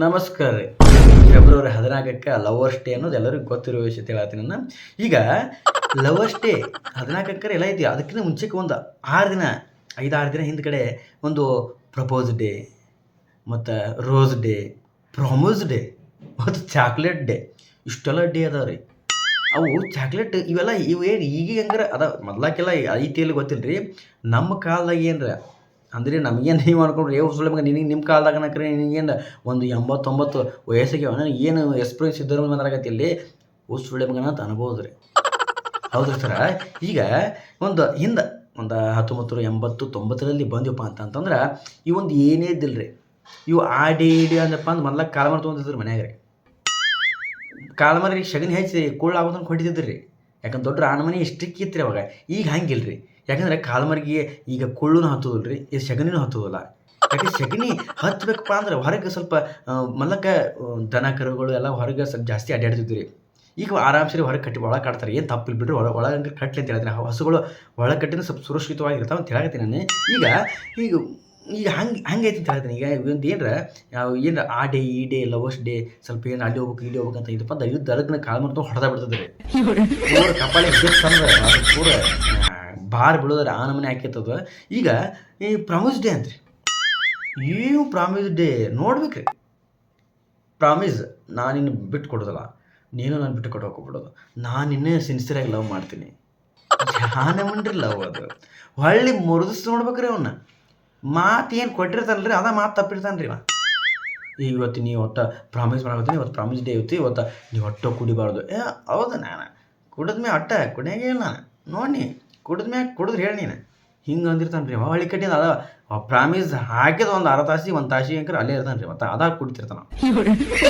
ನಮಸ್ಕಾರ. ರೀ February ಹದಿನಾಲ್ಕಕ್ಕೆ lovers day ಅನ್ನೋದು ಎಲ್ಲರಿಗೂ ಗೊತ್ತಿರೋ ವಿಷಯ ಹೇಳತ್ತೀನಿ ನಾನು. ಈಗ ಲವರ್ಸ್ ಡೇ ಹದಿನಾಲ್ಕಕ್ಕರೆ ಎಲ್ಲ ಇದೆಯಾ? ಅದಕ್ಕಿಂತ ಮುಂಚೆಗೆ ಒಂದು ಆರು ದಿನ ಐದು ಆರು ದಿನ ಹಿಂದ್ಗಡೆ ಒಂದು ಪ್ರಪೋಸ್ ಡೇ, ಮತ್ತು ರೋಸ್ ಡೇ, ಪ್ರಾಮೋಸ್ ಡೇ, ಮತ್ತು ಚಾಕ್ಲೇಟ್ ಡೇ. ಇಷ್ಟೆಲ್ಲ ಡೇ ಅದಾವ ರೀ. ಅವು ಚಾಕ್ಲೇಟ್ ಇವೆಲ್ಲ ಇವು ಏನು ಈಗ ಹೆಂಗಾರ ಅದ ಮೊದ್ಲಾಕೆಲ್ಲ ಐತಿಯಲ್ಲಿ ಗೊತ್ತಿಲ್ಲ ರೀ ನಮ್ಮ ಕಾಲದಾಗ ಏನ್ರ ಅಂದ್ರೆ ನಮಗೇನು ನೀವು ಅನ್ಕೊಂಡ್ರೆ, ಏ ಮಗ, ನಿನಗೆ ನಿಮ್ಮ ಕಾಲದಾಗ ನಕ್ರೆ ನಿನಗೇನು ಒಂದು ಎಂಬತ್ತೊಂಬತ್ತು ವಯಸ್ಸಿಗೆ ನನಗೆ ಏನು ಎಕ್ಸ್ಪೀರಿಯನ್ಸ್ ಇದ್ದರೂ ಮಾತಾಡಕತ್ತಿ ಇಲ್ಲಿ ಓ ಮಗನ ಅಂತ ಅನ್ಬೋದು ರೀ. ಹೌದು ಸರ? ಈಗ ಒಂದು ಹಿಂದೆ ಒಂದು ಹತ್ತೊಂಬತ್ತು, ಎಂಬತ್ತು, ತೊಂಬತ್ತರಲ್ಲಿ ಬಂದಿವಪ್ಪ ಅಂತಂತಂದ್ರೆ ಈ ಒಂದು ಏನೇ ಇದ್ದಿಲ್ಲ ರೀ. ಇವು ಆಡಿ ಇಡಿ ಅಂದಪ್ಪ ಅಂದ್ರೆ ಮೊದಲ ಕಾಲ್ಮರ ತೊಗೊಂಡಿದ್ರು ಮನ್ಯಾಗ ರೀ. ಕಾಲ್ಮರಿಗೆ ಶಗನಿ ಹೆಚ್ಚಿ, ಕುಳ್ಳು ಆಗೋದನ್ನು ಹೊಡಿತಿದ್ರು ರೀ. ಯಾಕಂದ್ರೆ ದೊಡ್ಡ ಆನಮನೆ ಇಷ್ಟಕ್ಕೆ ಇತ್ತು ರೀ ಅವಾಗ. ಈಗ ಹಂಗಿಲ್ಲ ರೀ. ಯಾಕಂದ್ರೆ ಕಾಲ್ಮರಿಗೆ ಈಗ ಕುಳ್ಳುನೂ ಹತ್ತೋದಿಲ್ಲ ರೀ ಈ ಶಗನಿನೂ ಹತ್ತೋದಿಲ್ಲ. ಯಾಕೆ ಸಗಣಿ ಹತ್ತಬೇಕಪ್ಪ ಅಂದ್ರೆ ಹೊರಗೆ ಸ್ವಲ್ಪ ಮಲ್ಲಕ್ಕ ದನ ಕರುಗಳು ಎಲ್ಲ ಹೊರಗೆ ಸ್ವಲ್ಪ ಜಾಸ್ತಿ ಅಡ್ಡಾಡ್ತಿದ್ವಿ ರೀ. ಈಗ ಆರಾಮ್ಸರಿ ಹೊರಗೆ ಕಟ್ಟಿ ಒಳಗೆ ಕಟ್ತಾರೆ ಏನು ತಪ್ಪಿಲ್ಲ ಬಿಡ್ರಿ ಒಳ ಒಳಗೆ ಕಟ್ಲಿ ಅಂತ ಹೇಳ್ತೀನಿ ಹಸುಗಳು ಒಳಗೆ ಕಟ್ಟಿದ್ರೆ ಸ್ವಲ್ಪ ಸುರಕ್ಷಿತವಾಗಿರ್ತಾವೆ ಅಂತ ಹೇಳಕತ್ತೀನಿ ನಾನು. ಈಗ ಈಗ ಈಗ ಹಂಗೆ ಹಂಗೆ ಅಂತ ಹೇಳ್ತೀನಿ ಈಗ ಒಂದು ಏನರ ಏನರ ಆ ಡೇ ಈ ಡೇ ಲವರ್ಸ್ ಡೇ ಸ್ವಲ್ಪ ಏನು ಅಲ್ಲಿ ಹೋಗ್ಬೇಕು ಇಲ್ಲಿ ಹೋಗ್ಬೇಕು ಅಂತ ಇದಪ್ಪ ಅಂತ ಇದು ದರಗ್ನ ಕಾಲ್ ಮಾಡ್ತು ಹೊಡೆದ ಬಿಡ್ತದೆ ರೀ ಕಪಾಲಿ ಬಿತ್ತಂದ್ರೆ ಅದು ಪೂರ ಬಾರ್ ಬಿಡೋದ್ರೆ ಆ ನಮನೆ ಹಾಕಿತ್ತದ ಈಗ ಈ ಪ್ರಾಮಿಸ್ ಡೇ ಅಂತ್ರಿ. ಏನು ಪ್ರಾಮಿಸ್ ಡೇ ನೋಡ್ಬೇಕ್ರಿ. ಪ್ರಾಮಿಸ್ ನಾನು ನಿನ್ನ ಬಿಟ್ಟು ಕೊಡೋದಲ್ಲ. ನೀನು ನಾನು ಬಿಟ್ಟು ಕೊಟ್ಟು ಹೋಗ್ಬಿಡೋದು ನಾನು ಇನ್ನೇ ಸಿನ್ಸಿಯರಾಗಿ ಲವ್ ಮಾಡ್ತೀನಿ. ಜಾನಮನ್ರಿ ಲವ್ ಅದು. ಹೊಳ್ಳಿ ಮುರಿದಿಸ್ ನೋಡ್ಬೇಕ್ರಿ ಅವನ್ನ ಮಾತು ಏನು ಕೊಟ್ಟಿರ್ತಾನಲ್ರಿ, ಅದ ಮಾತು ತಪ್ಪಿರ್ತಾನೆ ರೀ ಈಗ ಇವತ್ತು ನೀವು ಒಟ್ಟು ಪ್ರಾಮಿಸ್ ಮಾಡ್ಬೇಕು ಇವತ್ತು ಪ್ರಾಮಿಸ್ ಡೇ ಇವತ್ತು ಇವತ್ತು ನೀವು ಒಟ್ಟು ಕುಡಿಬಾರ್ದು. ಏ, ಹೌದು ನಾನು. ಕುಡಿದ್ಮೇ ಒಟ್ಟ ಕುಡಿಯಾಗೇ ಇಲ್ಲ ನಾನು. ನೋಡಿ ಕುಡಿದ್ಮ್ಯಾಗ ಕುಡಿದ್ರೆ ಹೇಳಿ ನೀನು. ಹಿಂಗೆ ಅಂದಿರ್ತಾನೆ ರೀ ಹೊಳ್ಳಿ ಕಟ್ಟಿದ ಅದ. ಪ್ರಾಮಿಸ್ ಹಾಕಿದ ಒಂದು ಅರ್ಧ ತಾಸಿ, ಒಂದು ತಾಸಿ ಅಂಕರ್ ಅಲ್ಲೇ ಇರ್ತಾನೆ ರೀ ಮತ್ತು ಅದಾಗ ಕುಡಿತಿರ್ತಾನ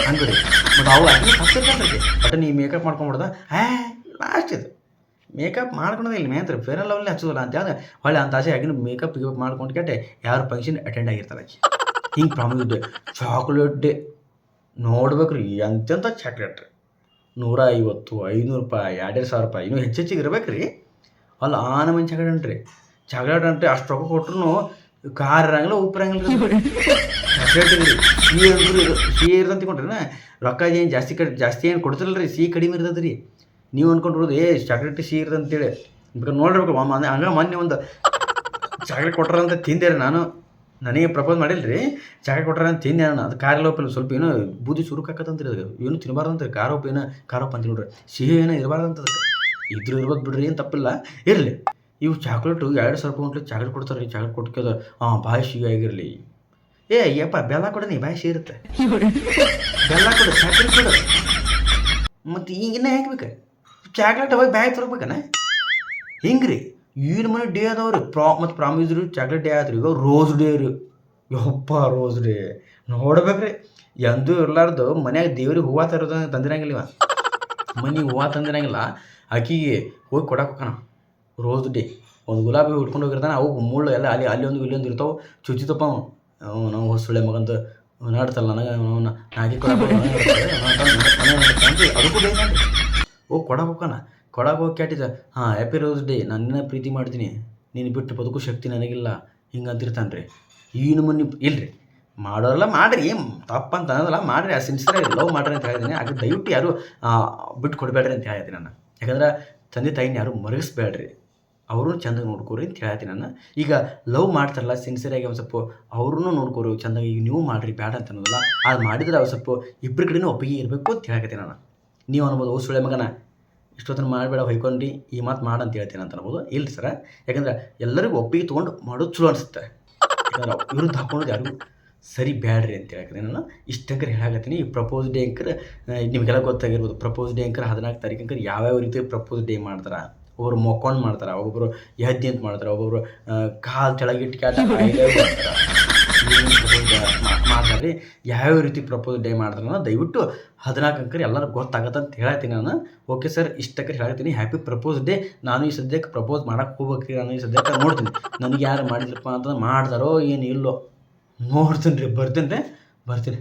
ಹಂಗೆ ರೀ ಮತ್ತು ಅವು ರೀ ಬಟ್ ನೀ ಮೇಕಪ್ ಮಾಡ್ಕೊಂಬಿಡ್ದ. ಹೇ ಲಾಸ್ಟ್ ಇದು. ಮೇಕಪ್ ಮಾಡ್ಕೊಳೋದೇ ಇಲ್ಲ ಮೇಂತ್ರ. ಫೇರ್ ಅಂಡ್ ಲವ್ಲಿ ಹಚ್ಚೋದಿಲ್ಲ ಅಂತ ಹೇಳಿದ್ರೆ ಹೊಳ್ಳಿ ಅಂತ ಆಸೆ ಆಗಿನ ಮೇಕಪ್ ಗಿಕಪ್ ಮಾಡ್ಕೊಂಡು ಕೆಟ್ಟೆ ಯಾರು ಫಂಕ್ಷನ್ ಅಟೆಂಡ್ ಆಗಿರ್ತಾರೆ ಹಿಂಗೆ ಪ್ರಾಮಿಸ್ ಡೇ ಚಾಕ್ಲೇಟ್ ಡೇ ನೋಡ್ಬೇಕ್ರಿ. ಎಂತೆಂಥ ಚಾಕ್ಲೇಟ್ ರೀ. ನೂರ ಐವತ್ತು, ಐನೂರು ರೂಪಾಯಿ ಎರಡೆರಡು ಸಾವಿರ ರೂಪಾಯಿ. ಇನ್ನೂ ಹೆಚ್ಚೆಚ್ಚಿಗೆ ಇರ್ಬೇಕು ರೀ ಅಲ್ಲ ಆನ ಮಂದಿ ಚಾಕ್ಲೇಟ್ ಅಂಟ್ರಿ ಜಗಳ ಅಂಟ್ರಿ ಅಷ್ಟು ರೊಕ್ಕ ಕೊಟ್ರು ಖಾರ ಇರಂಗಿಲ್ಲ ಉಪ್ಪು ರೀ ಸಿಹಿ ಅಂದ್ರೆ ಸಿಹಿ ಇರ್ತಂತ ತಿಳ್ಕೊಂಡ್ರಿ ರೊಕ್ಕ ಏನು ಜಾಸ್ತಿ ಕಡಿ ಜಾಸ್ತಿ ಏನು ಕೊಡ್ತಿರಲ್ಲ ರೀ ಸಿಹಿ ಕಡಿಮೆ ಇರ್ತದೆ ರೀ ನೀವು ಅನ್ಕೊಂಡಿರೋದು ಏ ಚಾಕ್ಲೇಟ್ ಸಿಹಿ ಇರ್ತದೆ ಅಂತೇಳಿ. ಬೇಕಾದ್ರೆ ನೋಡಿರ್ಬೇಕು ಮೊನ್ನೆ ಹಂಗೆ ಮೊನ್ನೆ ಒಂದು ಚಾಕ್ಲೇಟ್ ಕೊಟ್ರ ಅಂತ ತಿಂದೆ ರೀ ನಾನು. ನನಗೆ ಪ್ರಪೋಸ್ ಮಾಡಿಲ್ಲ ರೀ ಚಾಕ್ಲೇಟ್ ಕೊಟ್ರ ಅಂತ ತಿಂದೆ ನಾನು. ಅದು ಖಾರ ಲೋಪ ಸ್ವಲ್ಪ ಏನೋ ಬೂದಿ ಸುರುಕಾಕತ್ತಂತ್ರಿ ಅದು. ಏನು ತಿನ್ನಬಾರ್ದಂತ್ರಿ ಖಾರೋಪ್ ಏನೋ ಖಾರೋಪ್ ಅಂತ ನೋಡ್ರಿ. ಸಿಹಿ ಏನೋ ಇರಬಾರ್ದಂತ ಇದ್ರ ಇರ್ಬೋದು ಬಿಡ್ರಿ, ಏನು ತಪ್ಪಿಲ್ಲ. ಇರಲಿ. ಇವು ಚಾಕ್ಲೇಟು ಎರಡು ಸಾವಿರ ರೂಪಾಯಿ ಚಾಕ್ಲೇಟ್ ಕೊಡ್ತಾರೆ ರೀ ಚಾಕ್ಲೇಟ್ ಕೊಟ್ಕೋದು ಹಾಂ ಬಾಯಿ ಸಿಹಿ ಆಗಿರಲಿ. ಏ ಯಪ್ಪ ಬೆಲ್ಲ ಕೊಡ, ನೀ ಬಾಯಿ ಇರುತ್ತೆ. ಬೆಲ್ಲ ಕೊಡು ಚಾಕ್ಲೇಟ್ ಕೊಡು. ಮತ್ತು ಈಗಿನ್ನ ಹೆಂಗೆ ಬೇಕು? ಚಾಕ್ಲೇಟ್ ಅವಾಗ ಬ್ಯಾಗ್ ತರ್ಬೇಕನ? ಹಿಂಗೆ ರೀ ಈಗಿನ ಮನೆ ಡೇ ಅದಾವ್ರಿ. ಪ್ರಾ, ಮತ್ತು ಪ್ರಾಮಿಸ್ ರೀ ಚಾಕ್ಲೇಟ್ ಡೇ ಆದ್ರಿ ಈಗ ರೋಸ್ ಡೇ ರೀ. ಯಪ್ಪ ರೋಸ್ ಡೇ ನೋಡ್ಬೇಕ್ರಿ. ಎಂದೂ ಇರ್ಲಾರ್ದು ಮನ್ಯಾಗ ದೇವ್ರಿಗೆ ಹೂವು ತರೋದು ತಂದಿರಂಗಿಲ್ಲ ಮನೆಗೆ ಹೂವು ತಂದಿರಂಗಿಲ್ಲ ಆಕಿಗೆ ಹೋಗಿ ಕೊಡಕ್ಕೆ ಹೋಕನ ರೋಸ್ ಡೇ ಒಂದು ಗುಲಾಬಿ ಹೂ ಉಟ್ಕೊಂಡು ಹೋಗಿರ್ತಾನೆ, ಅವು ಮುಳ್ಳು ಎಲ್ಲ ಅಲ್ಲಿ ಅಲ್ಲಿ ಒಂದು ಇಲ್ಲಿ ಒಂದು ಇರ್ತಾವೆ. ಚುಚ್ಚಿತಪ್ಪ ಅವ. ನಾವು ಸುಳ್ಳೆ ಮಗಂತ ನಾಡ್ತಲ್ಲ, ನನಗೆ ಅವನ ನಾಗಿ ಹೋಗಿ ಕೊಡಕ್ಕೆ ಹೋಗಣ ಕೊಡಕ್ಕೆ ಹೋಗಿ ಕ್ಯಾಟಿದ ಹಾಂ ಹ್ಯಾಪಿ ರೋಸ್ ಡೇ ನನ್ನ ಪ್ರೀತಿ ಮಾಡ್ತೀನಿ. ನೀನು ಬಿಟ್ಟು ಬದುಕು ಶಕ್ತಿ ನನಗಿಲ್ಲ. ಹಿಂಗೆ ಅಂತಿರ್ತಾನೆ ರೀ ಈ ಮನಿ, ಇಲ್ರಿ. ಮಾಡೋರೆಲ್ಲ ಮಾಡ್ರಿ ತಪ್ಪಂತ ಅನ್ನೋದಲ್ಲ ಮಾಡ್ರಿ, ಆ ಸಿನ್ಸಿಯರ್ ಲವ್ ಮಾಡ್ರಿ ಅಂತ ಹೇಳಿದ್ದೀನಿ ಅದು ದಯವಿಟ್ಟು ಯಾರು ಬಿಟ್ಟು ಕೊಡಬೇಡ್ರಿ ಅಂತ ಹೇಳ್ತೀನಿ ನಾನು ಯಾಕಂದ್ರೆ ತಂದೆ ತಾಯಿನ ಯಾರು ಮರಗಿಸ್ಬೇಡ್ರಿ. ಅವರು ಚಂದ ನೋಡ್ಕೋರಿ ಅಂತ ಹೇಳ್ತೀನಿ ನಾನು ಈಗ ಲವ್ ಮಾಡ್ತಾರಲ್ಲ ಸಿನ್ಸಿಯರಾಗಿ ಒಂದು ಸ್ವಲ್ಪ ಅವ್ರನ್ನೂ ನೋಡ್ಕೋರು ಚಂದಾಗಿ ಈಗ ನೀವು ಮಾಡಿರಿ, ಬೇಡ ಅಂತ ಅನ್ನೋದಲ್ಲ. ಅದು ಮಾಡಿದ್ರೆ ಅವ್ರು ಸ್ವಲ್ಪ ಇಬ್ಬರ ಕಡೆನೂ ಒಪ್ಪಿಗೆ ಇರಬೇಕು ಅಂತ ಹೇಳಕತ್ತೀನಿ ನಾನು. ನೀವು ಅನ್ಬೋದು, ಓ ಸುಳೆ ಮಗನ, ಇಷ್ಟೊತ್ತನ ಮಾಡಬೇಡ ಹೊಯ್ಕೊಂಡ್ರಿ, ಈ ಮಾತು ಮಾಡು ಅಂತ ಹೇಳ್ತೀನಿ ಅಂತ ಅನ್ಬೋದು. ಇಲ್ರಿ ಸರ. ಯಾಕಂದ್ರೆ ಎಲ್ಲರಿಗೂ ಒಪ್ಪಿಗೆ ತೊಗೊಂಡು ಮಾಡೋದು ಚಲೋ ಅನಿಸುತ್ತೆ. ಯಾಕಂದ್ರೆ ವಿರುದ್ಧ ಹಾಕೊಂಡು ಯಾರಿಗೂ ಸರಿ ಬ್ಯಾಡ್ರಿ ಅಂತ ಹೇಳಕ್ಕೆ ನಾನು ಇಷ್ಟಂಕರ್ ಹೇಳಕತ್ತೀನಿ. ಈ ಪ್ರಪೋಸ್ ಡೇ ಅಂಕರ್ ನಿಮಗೆಲ್ಲ ಗೊತ್ತಾಗಿರ್ಬೋದು. ಪ್ರಪೋಸ್ ಡೇ ಅಂಕರ್ ಹದಿನಾಲ್ಕು ತಾರೀಕು ಅಂಕರ್ ಯಾವ್ಯಾವ ರೀತಿ ಪ್ರಪೋಸ್ ಡೇ ಮಾಡ್ತಾರೆ? ಒಬ್ಬರು ಮೊಕ್ಕೊಂಡು ಮಾಡ್ತಾರೆ ಒಬ್ಬೊಬ್ಬರು ಎದ್ದಿ ಅಂತ ಮಾಡ್ತಾರೆ ಒಬ್ಬೊಬ್ಬರು ಕಾಲು ಕೆಳಗಿಟ್ಟು ಕ್ಯಾಟ ಮಾಡ್ತಾರೆ. ಯಾವ್ಯಾವ ರೀತಿ ಪ್ರಪೋಸ್ ಡೇ ಮಾಡ್ತಾರೆ ನಾನು ದಯವಿಟ್ಟು ಹದಿನಾಲ್ಕು ಅಂಕರ್ ಎಲ್ಲರೂ ಗೊತ್ತಾಗತ್ತೆ ಅಂತ ಹೇಳ್ತೀನಿ ನಾನು. ಓಕೆ ಸರ್ ಇಷ್ಟಕ್ಕೆ ಹೇಳ್ತೀನಿ ಹ್ಯಾಪಿ ಪ್ರಪೋಸ್ ಡೇ ನಾನು ಈ ಸದ್ಯಕ್ಕೆ ಪ್ರಪೋಸ್ ಮಾಡೋಕ್ಕೆ ಹೋಗ್ಬೇಕ್ರಿ. ನಾನು ಈ ಸದ್ಯಕ್ಕೆ ನೋಡ್ತೀನಿ. ನನಗೆ ಯಾರು ಮಾಡಿದ್ರಪ್ಪ ಅಂತಂದ್ರೆ ಮಾಡ್ತಾರೋ ಏನು ಇಲ್ಲೋ. ನೋಡ್ತೀನಿ ರೀ ಬರ್ತೀನಿ ರೀ ಬರ್ತೀನಿ.